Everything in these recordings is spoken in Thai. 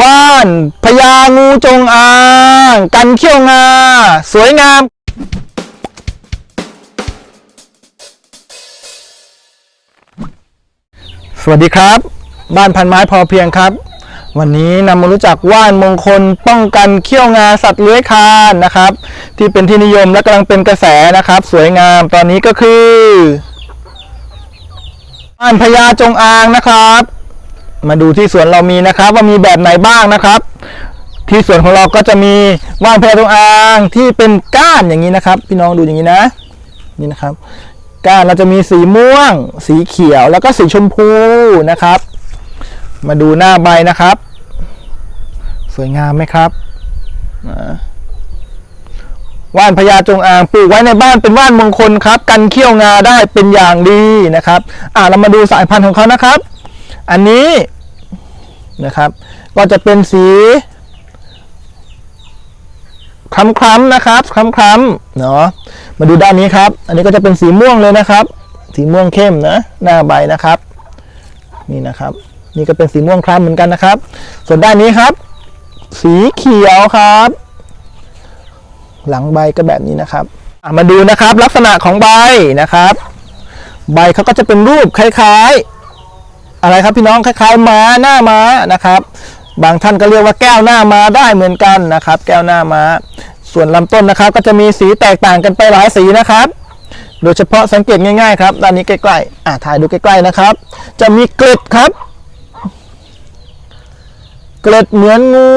ว่านพญางูจงอาง กันเขี้ยวงา สวยงามสวัสดีครับ บ้านพันไม้พอเพียงครับ วันนี้นำมารู้จักว่านมงคลป้องกันเขี้ยวงาสัตว์เลื้อยคลานนะครับ ที่เป็นที่นิยมและกำลังเป็นกระแสนะครับ สวยงามตอนนี้ก็คือว่านพญาจงอางนะครับ มาดูที่สวนเรามีนะครับ ว่ามีแบบไหนบ้างนะครับ ที่สวนของเราก็จะมีว่านพญาจงอางที่เป็นก้านอย่างนี้นะครับ พี่น้องดูอย่างนี้นะนี่นะครับ ก้านเราจะมีสีม่วง สีเขียวแล้วก็สีชมพูนะครับ มาดูหน้าใบนะครับ สวยงามไหมครับว่านพญาจงอางปลูกไว้ในบ้านเป็นว่านมงคลครับ กันเขี้ยวงาได้เป็นอย่างดีนะครับ อ่าเรามาดูสายพันธุ์ของเขานะครับ อันนี้ นะครับ ก็จะเป็นสีคล้ำๆนะครับคล้ำๆเนาะมาดูด้านนี้ครับ อันนี้ก็จะเป็นสีม่วงเลยนะครับ สีม่วงเข้มนะหน้าใบนะครับ นี่นะครับ นี่ก็เป็นสีม่วงคล้ำเหมือนกันนะครับ ส่วนด้านนี้ครับ สีเขียวครับ หลังใบก็แบบนี้นะครับมาดูนะครับลักษณะของใบนะครับ ใบเขาก็จะเป็นรูปคล้ายๆ อะไรครับพี่น้องคล้ายๆม้าหน้าม้านะครับ บางท่านก็เรียกว่าแก้วหน้าม้าได้เหมือนกันนะครับ แก้วหน้าม้า ส่วนลำต้นนะครับ ก็จะมีสีแตกต่างกันไปหลายสีนะครับ โดยเฉพาะสังเกตง่ายๆครับด้านนี้ใกล้ๆอะถ่ายดูใกล้ๆนะครับ จะมีเกล็ดครับ เกล็ดเหมือนงู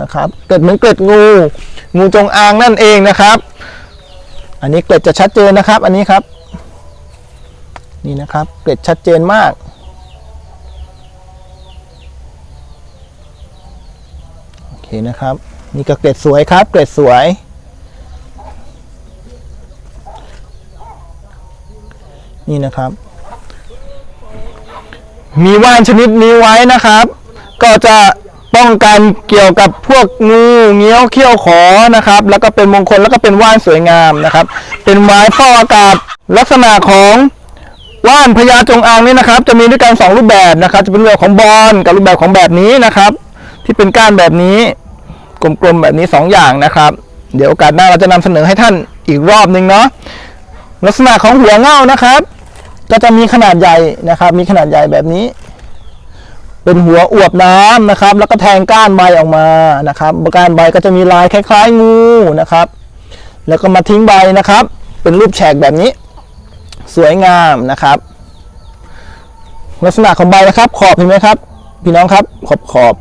นะครับเกล็ดเหมือนเกล็ดงู งูจงอางนั่นเองนะครับ อันนี้เกล็ดจะชัดเจนนะครับ อันนี้ครับ นี่นะครับเกล็ดชัดเจนมาก โอเคนะครับ นี่ก็เกล็ดสวยครับ เกล็ดสวย นี่นะครับ มีว่านชนิดนี้ไว้นะครับ ก็จะป้องกันเกี่ยวกับพวกงูเงี้ยวเขี้ยวขอนะครับ แล้วก็เป็นมงคลแล้วก็เป็นว่านสวยงามนะครับ เป็นไม้ฟอกอากาศลักษณะของ ว่านพญาจงอางนี่นะครับ จะมีด้วยกันสองรูปแบบนะครับ จะเป็นรูปแบบของบอลกับรูปแบบของแบบนี้นะครับ ที่เป็นก้านแบบนี้กลมๆแบบนี้สองอย่างนะครับ เดี๋ยวโอกาสหน้าเราจะนำเสนอให้ท่านอีกรอบหนึ่งเนาะลักษณะของหัวเง่านะครับ ก็จะมีขนาดใหญ่นะครับ มีขนาดใหญ่แบบนี้ เป็นหัวอวบน้ำนะครับ แล้วก็แทงก้านใบออกมานะครับก้านใบก็จะมีลายคล้าย ๆ งูนะครับ แล้วก็มาทิ้งใบนะครับ เป็นรูปแฉกแบบนี้ สวยงามนะครับ ลักษณะของใบนะครับ ขอบเห็นไหมครับ พี่น้องครับขอบขอบ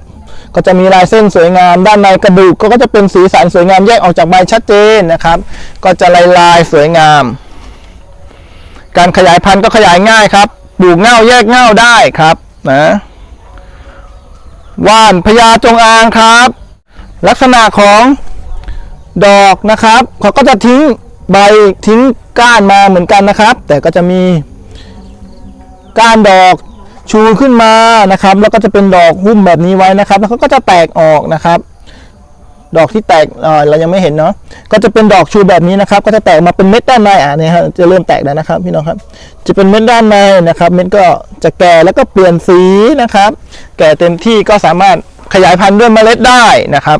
ก็จะมีลายเส้นสวยงาม ด้านในกระดูกก็จะเป็นสีสันสวยงามแยกออกจากใบชัดเจนนะครับ ก็จะลายลายสวยงาม การขยายพันธุ์ก็ขยายง่ายครับปลูกเง่าแยกเง่าได้ครับนะว่านพญาจงอางครับ ลักษณะของดอกนะครับเขาก็จะทิ้ง ใบทิ้งก้านมาเหมือนกันนะครับ แต่ก็จะมีก้านดอกชูขึ้นมานะครับ แล้วก็จะเป็นดอกหุ้มแบบนี้ไว้นะครับ แล้วเขาก็จะแตกออกนะครับ ดอกที่แตกเอ่อเรายังไม่เห็นเนาะก็จะเป็นดอกชูแบบนี้นะครับ ก็จะแตกมาเป็นเม็ดด้านในอะเนี่ยฮะจะเริ่มแตกแล้วนะครับ พี่น้องครับ จะเป็นเม็ดด้านในนะครับ เม็ดก็จะแก่แล้วก็เปลี่ยนสีนะครับ แก่เต็มที่ก็สามารถขยายพันธุ์ด้วยเมล็ดได้นะครับ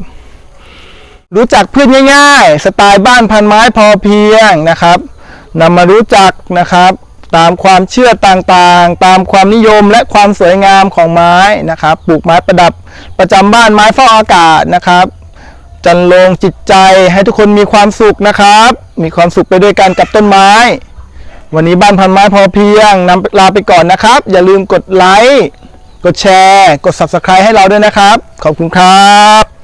รู้จักพืชง่ายๆ สไตล์บ้านพันไม้พอเพียงนะครับนำมารู้จักนะครับ ตามความเชื่อต่างๆ ตามความนิยมและความสวยงามของไม้นะครับ ปลูกไม้ประดับประจำบ้านไม้ฟอกอากาศนะครับ จันลงจิตใจให้ทุกคนมีความสุขนะครับ มีความสุขไปด้วยกันกับต้นไม้ วันนี้บ้านพันไม้พอเพียงนำลาไปก่อนนะครับ อย่าลืมกดไลค์กดแชร์ กด Subscribe ให้เราด้วยนะครับ ขอบคุณครับ